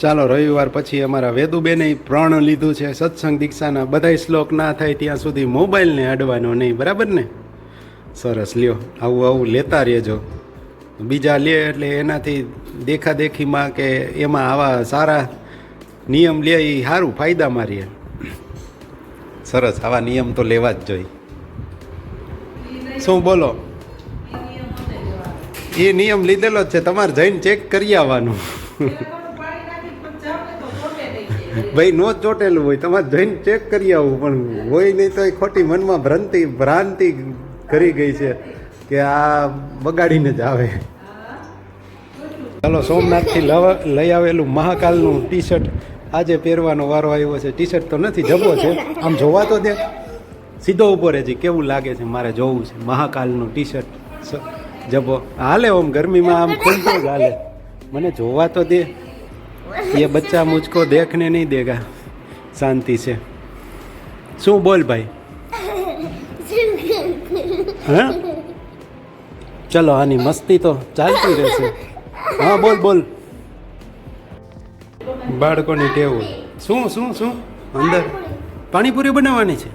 ચાલો રવિવાર પછી અમારા વેદુબેને પ્રણ લીધું છે. સત્સંગ દીક્ષાના બધાય શ્લોક ના થાય ત્યાં સુધી મોબાઈલને અડવાનો નહીં બરાબર ને? સરસ લ્યો આવું આવું લેતા રહેજો. બીજા લે એટલે એનાથી દેખાદેખીમાં કે એમાં આવા સારા નિયમ લે એ સારું ફાયદામાં રહે. સરસ આવા નિયમ તો લેવા જ જોઈએ. શું બોલો? એ નિયમ લીધેલો જ છે તમારે જઈને ચેક કરી આવવાનું. ભાઈ, નો ચોટેલું હોય, તમારે જઈને ચેક કરી આવું, પણ હોય નહીં તો એ ખોટી મનમાં ભ્રાંતિ ભ્રાંતિ કરી ગઈ છે કે આ બગાડીને જ આવે. ચાલો, સોમનાથથી લઈ આવેલું મહાકાલનું ટી શર્ટ આજે પહેરવાનો વારો આવ્યો છે. ટી શર્ટ તો નથી, જબો છે. આમ જોવા તો દે. સીધો ઉપર રહેજી કેવું લાગે છે? મારે જોવું છે. મહાકાલનું ટી શર્ટ જબો. હાલે ઓમ ગરમીમાં, આમ ખુલતો જ હાલે. મને જોવા તો દે. ये बच्चा मुझको देखने नहीं देगा शांति से શું બોલ ભાઈ હા ચલો આની મસ્તી તો ચાલતી રહેશે હા બોલ બોલ બાળકોની ટેવ હોય. શું શું શું અંદર પાણીપુરી બનાવવાની છે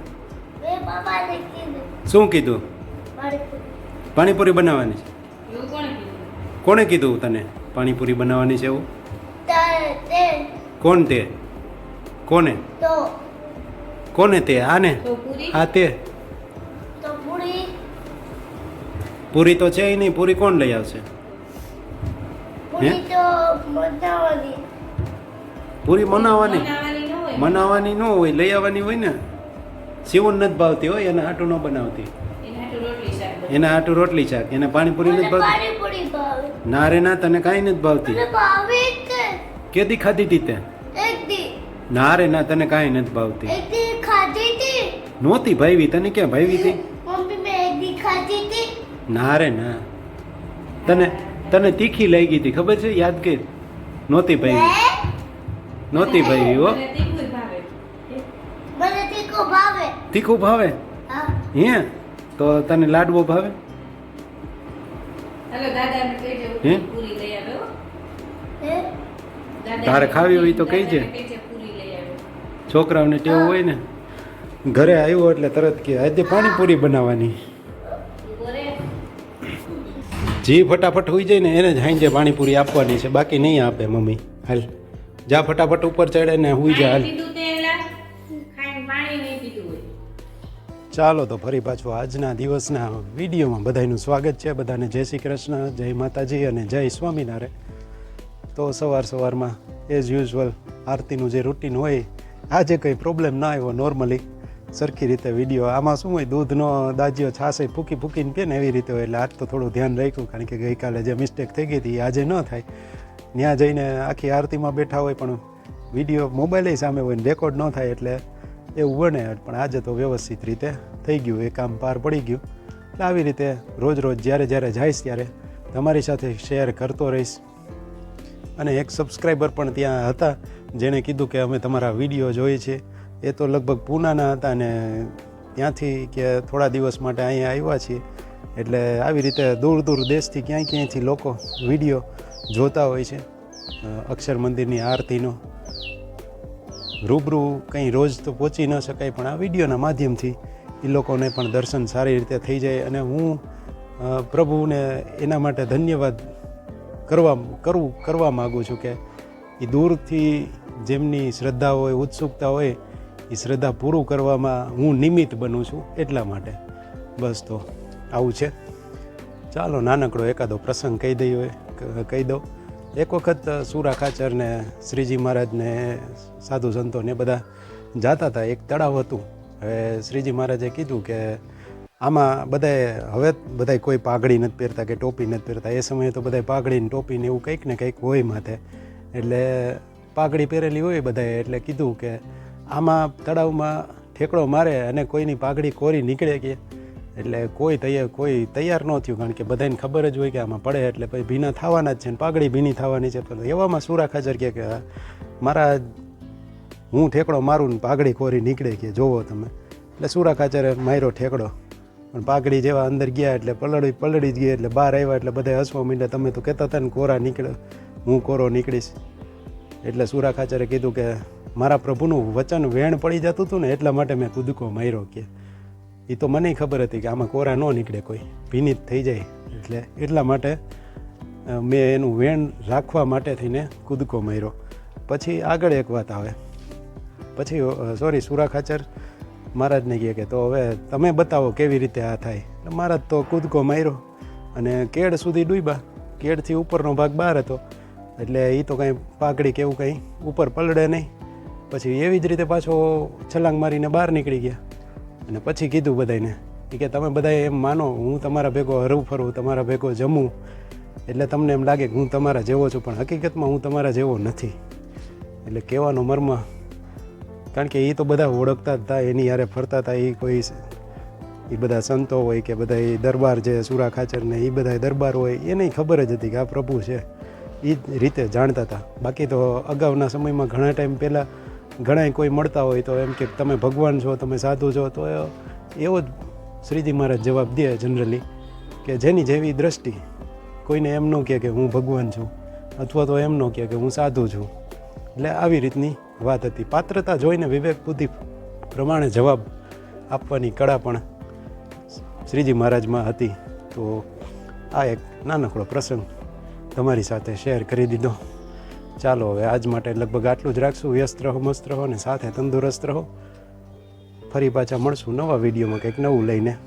મેં બાબાને કીધું શું કીધું મારે પાણીપુરી બનાવવાની છે એવું કોણે કીધું કોણે કીધું તને પાણીપુરી બનાવવાની છે એવું તારે તે કોણ તે? કોને? તો. કોને તે? આને? હા આ તે. તો પૂરી. પૂરી તો છે નહીં પૂરી કોણ લઈ આવશે? પૂરી તો બનાવવાની પૂરી બનાવવાની બનાવવાની ન હોય. બનાવવાની ન હોય લઈ આવવાની હોય ને? સીવણ નથી ભાવતી હોય એને આટું ન બનાવતી. એના હાટુ રોટલી શાક બનાવી. એને આટું રોટલી શાક એને પાણીપુરી નથી ભાવતી? ના રે ના તને કાંઈ નથી ભાવતી. કેદી ખાધી તી તે? એક. દી ના રે ના તને કાંઈ નથી ભાવતી. એક દી ખાધી હતી નહોતી ભાવી તને ક્યાં ભાવી હતી મમ્મી મેં એક દી ખાધી હતી ના રે ના. તને તને તીખી લઈ ગઈ હતી ખબર છે? યાદ કે નહોતી ભાઈ નોતી નહોતી ભાવી હો. તીખું ભાવે. મને તીખો ભાવે. તીખું ભાવે? હા. તો તને લાડવો ભાવે? હાલો દાદાને કહેજો હે? તારે ખાવી હોય તો કહી કહેજે છોકરાઓને ટેવ હોય ને ઘરે આવ્યો એટલે તરત કે આજે પાણીપુરી બનાવવાની. જે ફટાફટ હોઈ જાય ને એને જ હાંજે પાણીપુરી આપવાની છે. બાકી નહીં આપે મમ્મી. હાલ જા ફટાફટ ઉપર ચડે ને હુઈ જા હાલ. ચાલો તો ફરી પાછું આજના દિવસના વિડીયોમાં બધાનું સ્વાગત છે. બધાને જય શ્રી કૃષ્ણ જય માતાજી અને જય સ્વામિનારાયણ. તો સવાર સવારમાં એઝ યુઝ્યુઅલ આરતીનું જે રૂટીન હોય, આજે કંઈ પ્રોબ્લેમ ના આવ્યો નોર્મલી સરખી રીતે વીડિયો આમાં શું હોય, દૂધનો દાજીઓ છાશે ફૂકી ફૂકીને પીએ ને એવી રીતે હોય, એટલે આજ તો થોડું ધ્યાન રાખ્યું, કારણ કે ગઈકાલે જે મિસ્ટેક થઈ ગઈ હતી આજે ન થાય. ત્યાં જઈને આખી આરતીમાં બેઠા હોય, પણ વીડિયો મોબાઈલે સામે હોય રેકોર્ડ ન થાય, એટલે એવું બને. પણ આજે તો વ્યવસ્થિત રીતે થઈ ગયું, એ કામ પાર પડી ગયું. એટલે આવી રીતે રોજ રોજ જ્યારે જ્યારે જઈશ ત્યારે તમારી સાથે શેર કરતો રહીશ. અને એક સબસ્ક્રાઈબર પણ ત્યાં હતા, જેણે કીધું કે અમે તમારા વીડિયો જોઈએ છે. એ તો લગભગ પૂનાના હતા અને ત્યાંથી કે થોડા દિવસ માટે અહીંયા આવ્યા છીએ. એટલે આવી રીતે દૂર દૂર દેશથી ક્યાંય ક્યાંયથી લોકો વીડિયો જોતા હોય છે. અક્ષર મંદિરની આરતીનો. રૂબરૂ કંઈ રોજ તો પહોંચી ન શકાય, પણ આ વિડીયોના માધ્યમથી એ લોકોને પણ દર્શન સારી રીતે થઈ જાય. અને હું પ્રભુને એના માટે ધન્યવાદ કરવા કરવું, કરવા માગું છું કે એ દૂરથી જેમની શ્રદ્ધા હોય, ઉત્સુકતા હોય એ શ્રદ્ધા પૂરું કરવામાં હું નિમિત્ત બનું છું એટલા માટે. બસ તો આવું છે. ચાલો નાનકડો એકાદો પ્રસંગ કહી દઈ હોય કહી દો એક વખત સુરા ખાચરને શ્રીજી મહારાજને સાધુ સંતોને બધા જાતા હતા. એક તળાવ હતું. હવે શ્રીજી મહારાજે કીધું કે આમાં બધાએ હવે બધાય કોઈ પાઘડી નથી પહેરતા કે ટોપી નથી પહેરતા. એ સમયે તો બધાય પાઘડીને ટોપીને એવું કંઈક ને કંઈક હોય માથે. એટલે પાઘડી પહેરેલી હોય બધાએ એટલે કીધું કે આમાં તળાવમાં ઠેકડો મારે અને કોઈની પાઘડી કોરી નીકળે કે. એટલે કોઈ તૈયાર કોઈ તૈયાર ન થયું કારણ કે બધાને ખબર જ હોય કે આમાં પડે એટલે પછી ભીના થવાના જ છે ને પાઘડી ભીની થવાની છે. પણ એવામાં સુરા ખાચર કે મારા હું ઠેકડો મારું ને પાઘડી કોરી નીકળે કે, જોવો તમે. એટલે સુરા ખાચરે માર્યો ઠેકડો. પણ પાઘડી જેવા અંદર ગયા એટલે પલળી પલળી જ ગઈ એટલે બહાર આવ્યા એટલે બધા હસવા માંડ્યા. તમે તો કહેતા હતા ને કોરા નીકળે, હું કોરો નીકળીશ. એટલે સુરા ખાચરે કીધું કે મારા પ્રભુનું વચન વેણ પડી જતું હતું ને એટલા માટે મેં કૂદકો માર્યો કે. એ તો મને ખબર હતી કે આમાં કોરા ન નીકળે કોઈ, ભીનિત થઈ જાય. એટલે એટલા માટે મેં એનું વેણ રાખવા માટે થઈને કૂદકો માર્યો. પછી આગળ એક વાત આવે. પછી સોરી સુરા ખાચર મહારાજને કહે કે તો હવે તમે બતાવો કેવી રીતે આ થાય. એટલે મહારાજ તો કૂદકો માર્યો અને કેળ સુધી ડૂબ્યા. કેળથી ઉપરનો ભાગ બહાર હતો. એટલે એ તો કાંઈ પાકડી કે એવું કંઈ ઉપર પલળે નહીં. પછી એવી જ રીતે પાછો છલાંગ મારીને બહાર નીકળી ગયા. અને પછી કીધું બધાને ઈ કે તમે બધા એમ માનો, હું તમારા ભેગો હરવું ફરવું, તમારા ભેગો જમું. એટલે તમને એમ લાગે કે હું તમારા જેવો છું, પણ હકીકતમાં હું તમારા જેવો નથી. એટલે કહેવાનો મર્મ કારણ કે એ તો બધા ઓળખતા જ હતા, એની યારે ફરતા હતા, એ કોઈ એ બધા સંતો હોય કે બધા એ દરબાર છે સુરા ખાચરને એ બધા દરબાર હોય, એને ખબર જ હતી કે આ પ્રભુ છે. એ જ રીતે જાણતા હતા. બાકી તો અગાઉના સમયમાં ઘણા ટાઈમ પહેલાં ઘણા કોઈ મળતા હોય તો એમ કે તમે ભગવાન છો, તમે સાધુ છો, તો એવો જ શ્રીજી મહારાજ જવાબ દે જનરલી કે જેની જેવી દ્રષ્ટિ કોઈને એમ ન કહે કે હું ભગવાન છું, અથવા તો એમ ન કહે કે હું સાધુ છું. એટલે આવી રીતની વાત હતી. પાત્રતા જોઈને વિવેક બુદ્ધિ પ્રમાણે જવાબ આપવાની કળા પણ શ્રીજી મહારાજમાં હતી. તો આ એક નાનકડો પ્રસંગ તમારી સાથે શેર કરી દીધો. ચાલો હવે આજ માટે લગભગ આટલું જ રાખશું. વ્યસ્ત રહો, મસ્ત રહો અને સાથે તંદુરસ્ત રહો. ફરી પાછા મળશું નવા વિડીયોમાં કંઈક નવું લઈને.